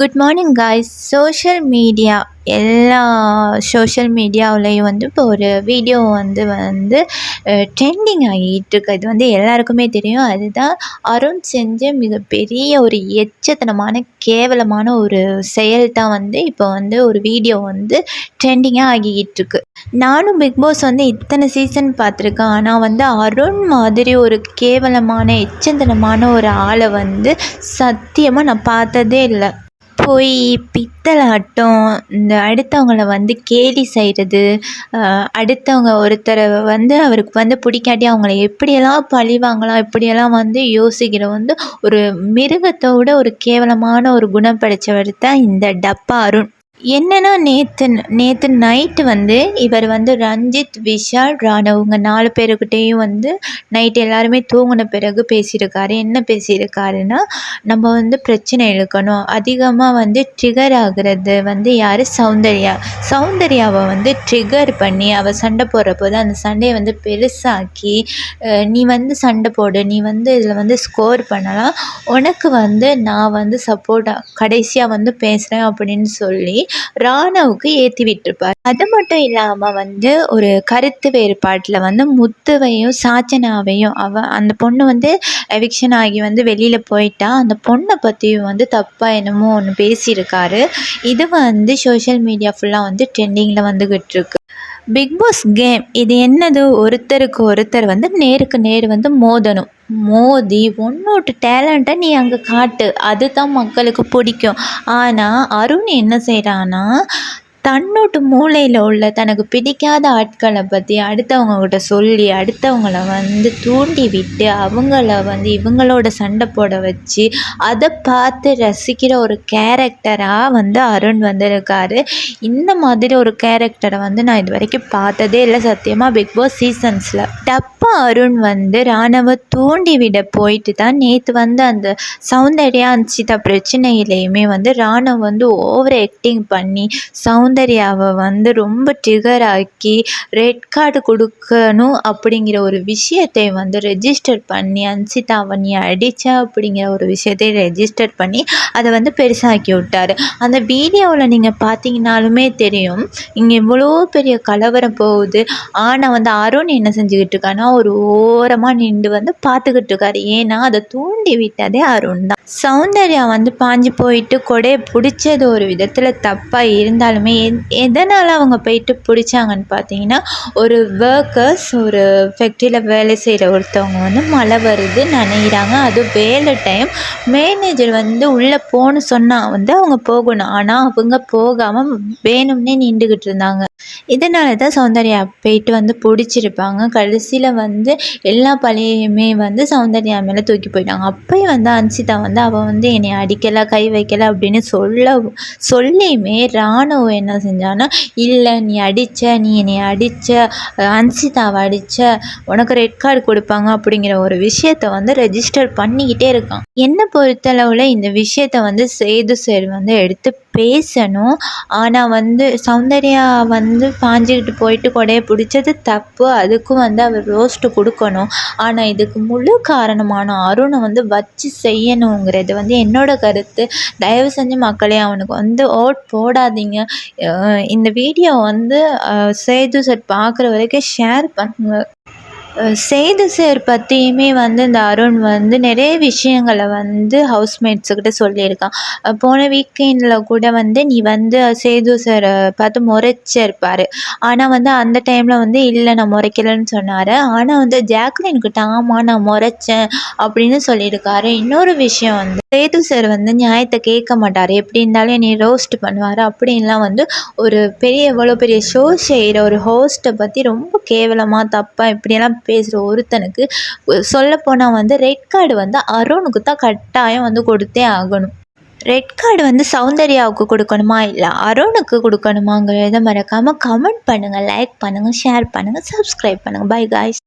Good morning guys social media எல்லா social மீடியாவிலையும் வந்து இப்போ ஒரு வீடியோ வந்து வந்து ட்ரெண்டிங் ஆகிட்டு இருக்கு இது வந்து எல்லாருக்குமே தெரியும். அதுதான் அருண் செஞ்ச மிகப்பெரிய ஒரு எச்சத்தனமான கேவலமான ஒரு செயல் தான் வந்து இப்போ வந்து ஒரு வீடியோ வந்து ட்ரெண்டிங்காக ஆகிக்கிட்டு இருக்கு நானும் பிக் பாஸ் வந்து இத்தனை சீசன் பார்த்துருக்கேன். ஆனால் வந்து அருண் மாதிரி ஒரு கேவலமான எச்சந்தனமான ஒரு ஆளை வந்து சத்தியமாக நான் பார்த்ததே இல்லை. போய் பித்தலாட்டம் இந்த அடுத்தவங்களை வந்து கேலி செய்கிறது அடுத்தவங்க ஒருத்தரை வந்து அவருக்கு வந்து பிடிக்காட்டி அவங்கள எப்படியெல்லாம் பழி வாங்கலாம் இப்படியெல்லாம் வந்து யோசிக்கிற வந்து ஒரு மிருகத்தோட ஒரு கேவலமான ஒரு குணம் படைத்தவர் தான் இந்த டப்பா அருண். என்னன்னா நேற்று நேற்று நைட்டு வந்து இவர் வந்து ரஞ்சித் விஷால் ராணவ் இவங்க நாலு பேருக்கிட்டேயும் வந்து நைட் எல்லாருமே தூங்கின பிறகு பேசியிருக்காரு. என்ன பேசியிருக்காருன்னா நம்ம வந்து பிரச்சனை இழுக்கணும் அதிகமாக வந்து ட்ரிகர் ஆகிறது வந்து யார்? சௌந்தர்யா. சௌந்தர்யாவை வந்து ட்ரிகர் பண்ணி அவள் சண்டை போடுறப்போது அந்த சண்டையை வந்து பெருசாக்கி நீ வந்து சண்டை போடு நீ வந்து இதில் வந்து ஸ்கோர் பண்ணலாம். உனக்கு வந்து நான் வந்து சப்போர்ட்டாக கடைசியாக வந்து பேசுகிறேன் அப்படின்னு சொல்லி ராணவுக்கு ஏற்றி விட்டுருப்பார் அது மட்டும் இல்லாமல் வந்து ஒரு கருத்து வேறுபாட்டில் வந்து முத்துவையும் சாச்சனாவையும் அவ அந்த பொண்ணு வந்து எவிக்ஷன் ஆகி வந்து வெளியில் போயிட்டா அந்த பொண்ணை பற்றியும் வந்து தப்பாக என்னமோ ஒன்று பேசியிருக்காரு. இது வந்து சோஷியல் மீடியா ஃபுல்லாக வந்து ட்ரெண்டிங்கில் வந்துக்கிட்டு இருக்கு பிக் பாஸ் கேம் இது என்னது? ஒருத்தருக்கு ஒருத்தர் வந்து நேருக்கு நேர் வந்து மோதணும். மோதி உன்னோட டேலண்ட்டை நீ அங்கே காட்டு. அதுதான் மக்களுக்கு பிடிக்கும். ஆனால் அருண் என்ன செய்கிறான்னா தன்னோட மூளையில் உள்ள தனக்கு பிடிக்காத ஆட்களை பற்றி அடுத்தவங்கக்கிட்ட சொல்லி அடுத்தவங்கள வந்து தூண்டி விட்டு அவங்கள வந்து இவங்களோட சண்டை போட வச்சு அதை பார்த்து ரசிக்கிற ஒரு கேரக்டராக வந்து அருண் வந்திருக்காரு. இந்த மாதிரி ஒரு கேரக்டரை வந்து நான் இது வரைக்கும் பார்த்ததே இல்லை. சத்தியமாக பிக் பாஸ் சீசன்ஸில் டப்பா அருண் வந்து ராணுவ தூண்டி விட போயிட்டு தான் நேற்று வந்து அந்த சௌந்தர்யா அன்சிதா பிரச்சனையிலையுமே வந்து ராணுவ வந்து ஓவர் ஆக்டிங் பண்ணி சவுண்ட் சௌந்தர்யாவை வந்து ரொம்ப ட்ரிகர் ஆக்கி ரெட் கார்டு கொடுக்கணும் அப்படிங்கிற ஒரு விஷயத்தை வந்து ரெஜிஸ்டர் பண்ணி அன்சிதாவை நீ அடித்த அப்படிங்கிற ஒரு விஷயத்தை ரெஜிஸ்டர் பண்ணி அதை வந்து பெருசாக்கி விட்டார். அந்த வீடியோவில் நீங்கள் பார்த்தீங்கனாலுமே தெரியும் இங்கே இவ்வளோ பெரிய கலவரம் போகுது. ஆனால் வந்து அருண் என்ன செஞ்சுக்கிட்டு இருக்கான்னா ஒரு ஓரமாக நின்று வந்து பார்த்துக்கிட்டு இருக்காரு. ஏன்னா அதை தூண்டி விட்டதே அருண் தான். சௌந்தர்யா வந்து பாஞ்சு போயிட்டு கொடையை பிடிச்சது ஒரு விதத்தில் தப்பாக இருந்தாலுமே எதனால் அவங்க போயிட்டு பிடிச்சாங்கன்னு பார்த்தீங்கன்னா ஒரு ஒர்க்கர்ஸ் ஒரு ஃபேக்ட்ரியில் வேலை செய்கிற ஒருத்தவங்க வந்து மழை வருது நனைகிறாங்க அதுவும் வேலை டைம் மேனேஜர் வந்து உள்ளே போகணும் சொன்னால் வந்து அவங்க போகணும். ஆனால் அவங்க போகாமல் வேணும்னே நின்றுக்கிட்டு இருந்தாங்க. இதனால தான் சௌந்தர்யா போயிட்டு வந்து பிடிச்சிருப்பாங்க. கடைசியில் வந்து எல்லா பழையுமே வந்து சௌந்தர்யா மேலே தூக்கி போயிட்டாங்க. அப்போயும் வந்து அன்சிதா வந்து அவள் வந்து என்னை அடிக்கலை கை வைக்கலை அப்படின்னு சொல்ல சொல்லியுமே ராணுவம் என்ன செஞ்சான்னா இல்லை நீ அடித்த நீ என்னை அடித்த அன்சிதாவை அடித்த உனக்கு ரெட் கார்டு கொடுப்பாங்க அப்படிங்கிற ஒரு விஷயத்த வந்து ரெஜிஸ்டர் பண்ணிக்கிட்டே இருக்கான். என்னை பொறுத்தளவில் இந்த விஷயத்த வந்து சேது சேர் வந்து எடுத்து பேசணும். ஆனால் வந்து சௌந்தர்யா வந்து பாஞ்சிக்கிட்டு போயிட்டு கொடையை பிடிச்சது தப்பு. அதுக்கும் வந்து அவர் ரோஸ்ட்டு கொடுக்கணும். ஆனால் இதுக்கு முழு காரணமான அருணை வந்து வச்சு செய்யணுங்கிறது வந்து என்னோடய கருத்து. தயவு செஞ்சு மக்களே அவனுக்கு வந்து ஓட் போடாதீங்க. இந்த வீடியோ வந்து சேது செட் பார்க்குற வரைக்கும் ஷேர் பண்ணுங்கள் சேது சேர் பற்றியுமே வந்து இந்த அருண் வந்து நிறைய விஷயங்களை வந்து ஹவுஸ்மேட்ஸுக்கிட்ட சொல்லியிருக்கான். போன வீக்கெண்டில் கூட வந்து நீ வந்து சேது சாரை பார்த்து முறைச்சிருப்பார். ஆனால் வந்து அந்த டைமில் வந்து இல்லை நான் முறைக்கலன்னு சொன்னார். ஆனால் வந்து ஜாக்லின்கிட்ட ஆமாம் நான் முறைச்சேன் அப்படின்னு சொல்லியிருக்காரு. இன்னொரு விஷயம் வந்து சேது சார் வந்து நியாயத்தை கேட்க மாட்டார். எப்படி இருந்தாலும் என்னை ரோஸ்ட் பண்ணுவார். அப்படின்லாம் வந்து ஒரு பெரிய எவ்வளோ பெரிய ஷோ செய்கிற ஒரு ஹோஸ்ட்டை பற்றி ரொம்ப கேவலமாக தப்பாக இப்படியெல்லாம் பேசுகிற ஒருத்தனுக்கு சொல்லப்போனால் வந்து ரெட் கார்டு வந்து அருணுக்கு தான் கட்டாயம் வந்து கொடுத்தே ஆகணும். ரெட் கார்டு வந்து சௌந்தர்யாவுக்கு கொடுக்கணுமா? இல்லை அருணுக்கு கொடுக்கணுமாங்கிறத மறக்காமல் கமெண்ட் பண்ணுங்கள் லைக் பண்ணுங்கள் ஷேர் பண்ணுங்கள் சப்ஸ்கிரைப் பண்ணுங்கள் பை காய்ஸ்